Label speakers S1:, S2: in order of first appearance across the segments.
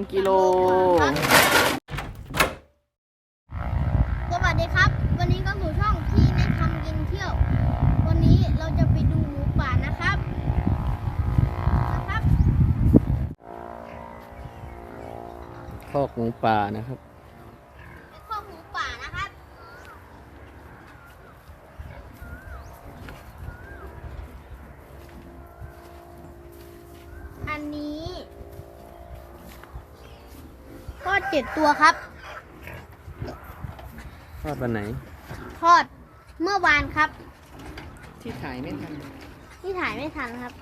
S1: ามโล
S2: สามกิโล
S3: สวัสดีครับ วันนี้ก็สู่ช่องที่ในทำกินเที่ยว วันนี้เราจะไปดูหมูป่านะครับ นะครับ
S2: คอกหมูป่านะครับ
S3: เป็นข้อหมูป่านะครับ อันนี้ก็ เจ็ดตัวครับ
S2: ทอดวันไหน
S3: ทอดเมื่อวานครับ
S2: ที่ถ่ายไม่ทัน
S3: ที่ถ่ายไม่ทันครับ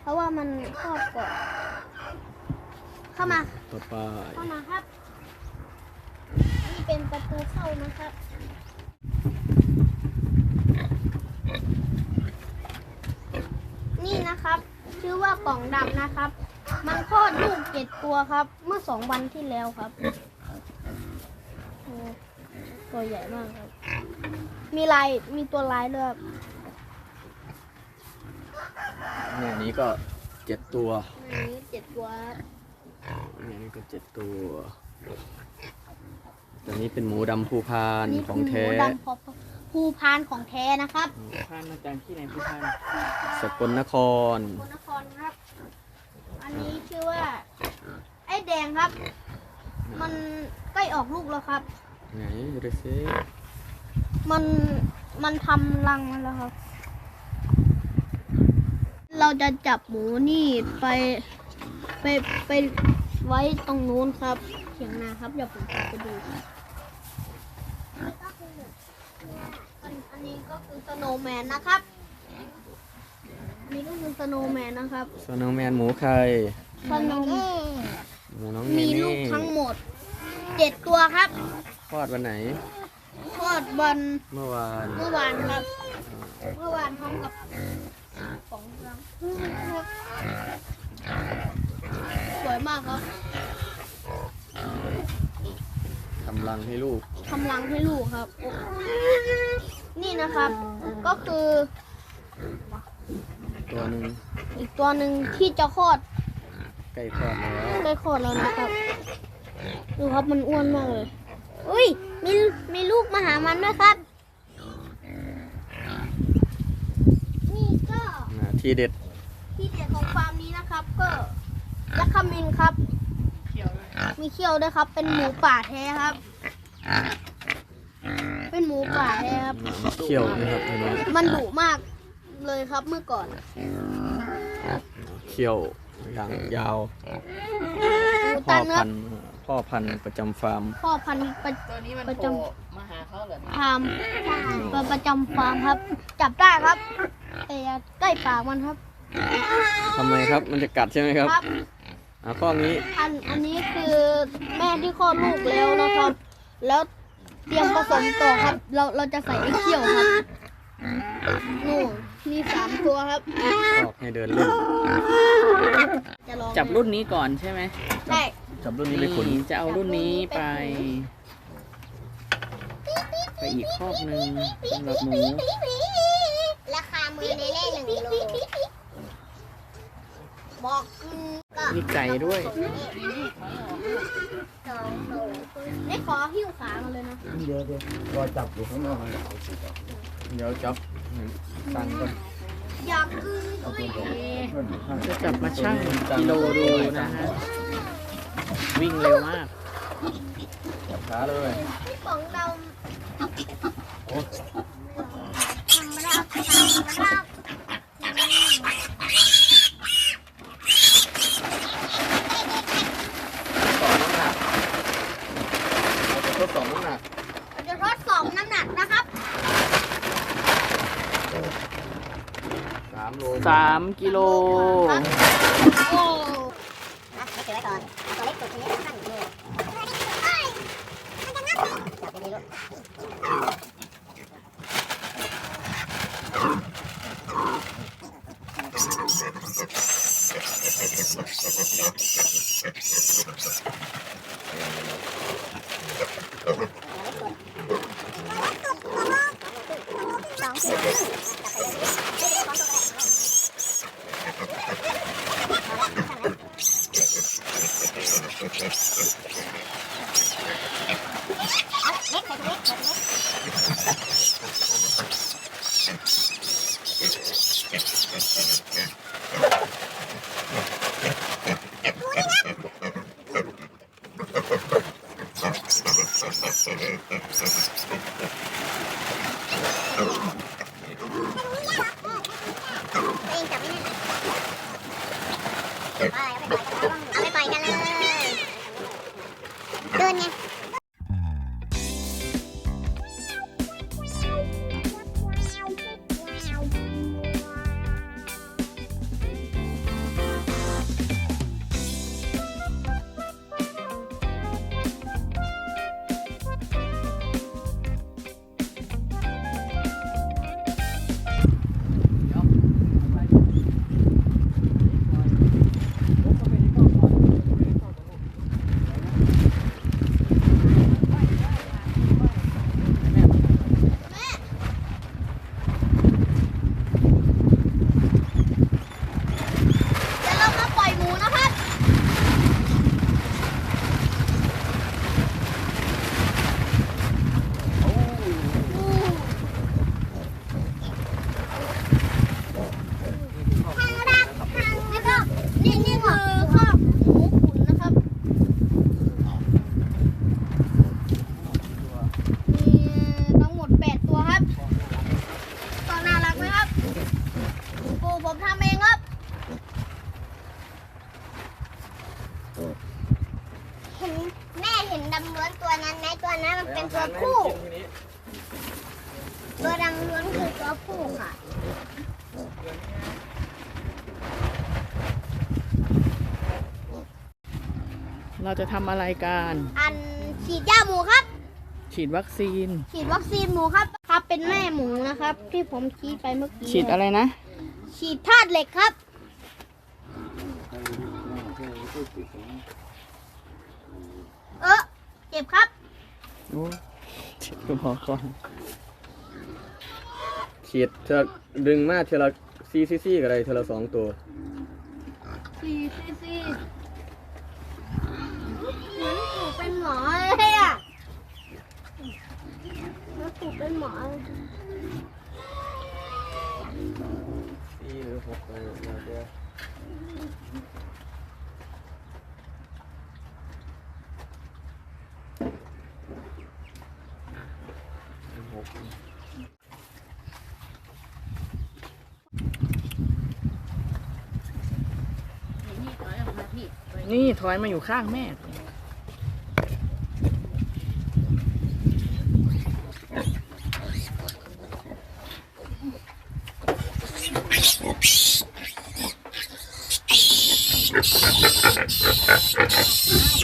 S3: เพราะว่ามันทอดก่อนเข้ามา
S2: ต่อไป
S3: เข้ามาครับ นี่เป็นประตูเข้านะครับ นี่นะครับ ชื่อว่ากล่องดำนะครับ มันคลอดลูกเจ็ดตัวครับ เมื่อสองวันที่แล้วครับโอ้ตัวใหญ่มากครับ มีลาย มีตัวลายด้วยครับ
S2: เนี่ยนี้ก็เจ็ดตัว
S3: อันนี้เจ็ดตัวครับ
S2: เนี่ยนี่ก็เจ็ดตัวตัวนี้เป็นหมูดำภูพาน
S3: นี่
S2: ข
S3: คือ
S2: อง
S3: ห
S2: แท้
S3: มูดำพอภูพานของแท้นะครับ
S2: ภูพานมาจากที่ไหนภูพานสกลนคร
S3: สกลนครครับ อันนี้ชื่อว่า ไอ้ แดงครับ มันใกล้ออกลูกแล้วครับ
S2: ไหนดูดิซิ
S3: มันมันทำรังมันแล้วครับ เราจะจับหมูนี่ไปไปไปไว้ตรงนู้นครับเถียงนาครับเดี๋ยวผมจะไปดูครับอันอันนี้ก็คือสโนว์แมนนะครับอันนี้ก็คือสโนว์แมนนะครับ
S2: สโนว์แมนหมูไข่
S3: สโนว์
S2: หมู น้องเน
S3: มี
S2: เน่
S3: ลูกทั้งหมดเจ็ดตัวครับ
S2: ทอดวันไหน
S3: ทอดวัน
S2: เมื่อวาน
S3: เมื่อวานครับ เมื่อวานพร้อมกับของรังสวยมากครับ
S2: ทำรังให้ลูก
S3: ทำรังให้ลูกครับ นี่นะครับ ก็คือ
S2: ตัวหนึ่ง
S3: อีกตัวหนึ่งที่จะคลอด
S2: ใก ล้คลอดแล้ว
S3: ได้คลอดแล้วนะครับ ดูครับมันอ้วนมากเลย อุ้ยมีมีลูกมาหามันด้วยครับ นี่ก็
S2: อ่าที่เด็ด
S3: ที่เด็ดของฟาร์มนี้นะครับ ก็ยักษ์ขมินครับ มีเขี้ยวด้วยครับ เป็นหมูป่าแท้ครับ เป็นหมูป่าแท้ครับ
S2: เขี้ยวนะครับตัวนี้
S3: มันดุมากเลยครับเมื่อก่อน
S2: เขี้ยว อย่างยาว
S3: หมู
S2: พ่อ
S3: ตันค
S2: พั
S3: รับ
S2: นธุ์พ่อพันธุ์ประจำฟาร์ม
S3: พ่อพันธุ์ประ
S4: ตัวนี้มัน
S3: ประ
S4: โผ
S3: จ
S4: ล่มาหาเขาเหรอำ
S3: ฟาร์มเป็นประจำฟาร์มครับ จับได้ครับแต่อย่าใกล้ปากมันครับ
S2: ทำไมครับ มันจะกัดใช่ไหมครับ
S3: ครับ
S2: อ่าข้อนี้
S3: อันอันนี้คือแม่ที่คลอดลูกแล้วนะครับ แล้วเตรียมผสมต่อครับ เราเราจะใส่ไอ้เขี้ยวครับ นู่นมีสามตัวครับ
S2: ออกให้เดินเล่น
S3: จะลอง
S4: จับรุ่นนี้ก่อนใช่ไหม
S3: ได้
S2: จับรุ่นนี้ไปขุน
S4: จะเอารุ่นนี้ไป ไปอีกครอบหนึ่งสำหรับหมู
S3: ราคามือในเล่หนึ่งโลบอกก็
S4: มีไก่ด้วย
S3: ได้ขอหิ้วขามาเลยนะ
S1: เดี๋ยวเดี๋ยวรอจับอยู่ข้างนอกนะ
S2: เดี๋ยวจับตังค์ก่อน
S3: อยากกินด้วย
S1: เพื่อนข้าง
S4: จะจับมาชั่งกิโลดูนะฮะวิ่งเร็วมาก
S2: จับขาเลย
S3: พี่ป๋องเรา
S2: โอ้
S3: ทำมาแล้วทำมาแล้ว
S2: ทดสอบน้ำหนัก
S3: เราจะทดสอบน้ำหนักนะครับา
S2: มโล
S4: สามกิโล
S3: โอ้
S5: นะไม่ถือไว้ก่อนเอาตัวเล็กสุดตัวนี้ตั้งอยู่นี่จับดีๆลูก Bye. เรา
S4: จะทำอะไรกัน
S3: อันฉีดยาหมูครับ
S4: ฉีดวัคซีน
S3: ฉีดวัคซีนหมูครับ ครับเป็นแม่หมูนะครับ ที่ผมชี้ไปเมื่อกี้
S4: ฉีดอะไรนะ
S3: ฉีดธาตุเหล็กครับ เออเจ็บครับ
S2: โอ้ฉีดก็พอก่อนฉีดเธอดึงมาเทละซีซีซีก็ได้เทละสองตัว
S3: ซีซีซีเหมือนถูกเป็นหมอเลยอะเหมือนถู กเป็นหมอเลย
S2: ซีหรือหกอะไรแล้วแต่หก
S4: นี่ถอยมาอยู่ข้างแม่
S3: Christmas.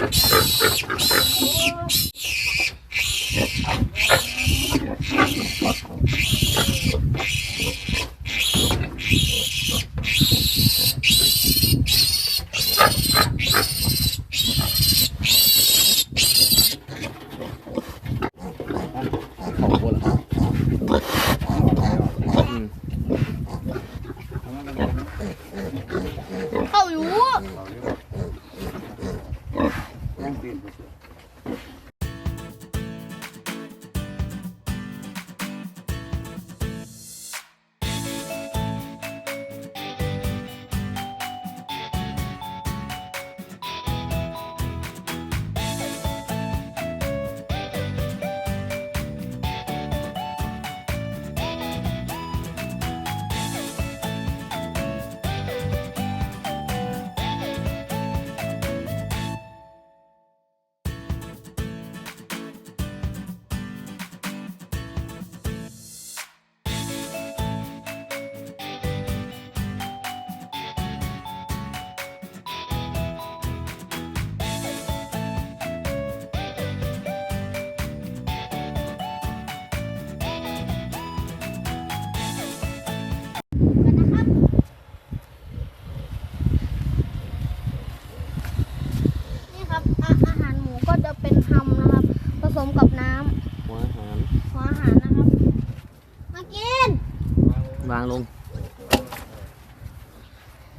S3: า
S1: ง
S2: ลง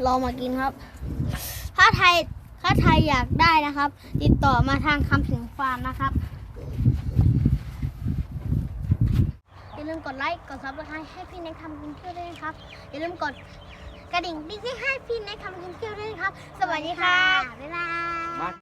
S3: เรามากินครับ ถ้าไทยถ้าไทยอยากได้นะครับ ติดต่อมาทางคำถึงฟาร์มนะครับเป็นลืมกดไลค์กดซับสไครต์ให้พี่แน็กทำกินเที่ยวด้วยนะครับอย่าลืมกดกระดิ่งติ๊งให้พี่แน็กทำกินเที่ยวด้วยนะครับ สวัสดีค่ะบ๊ายบาย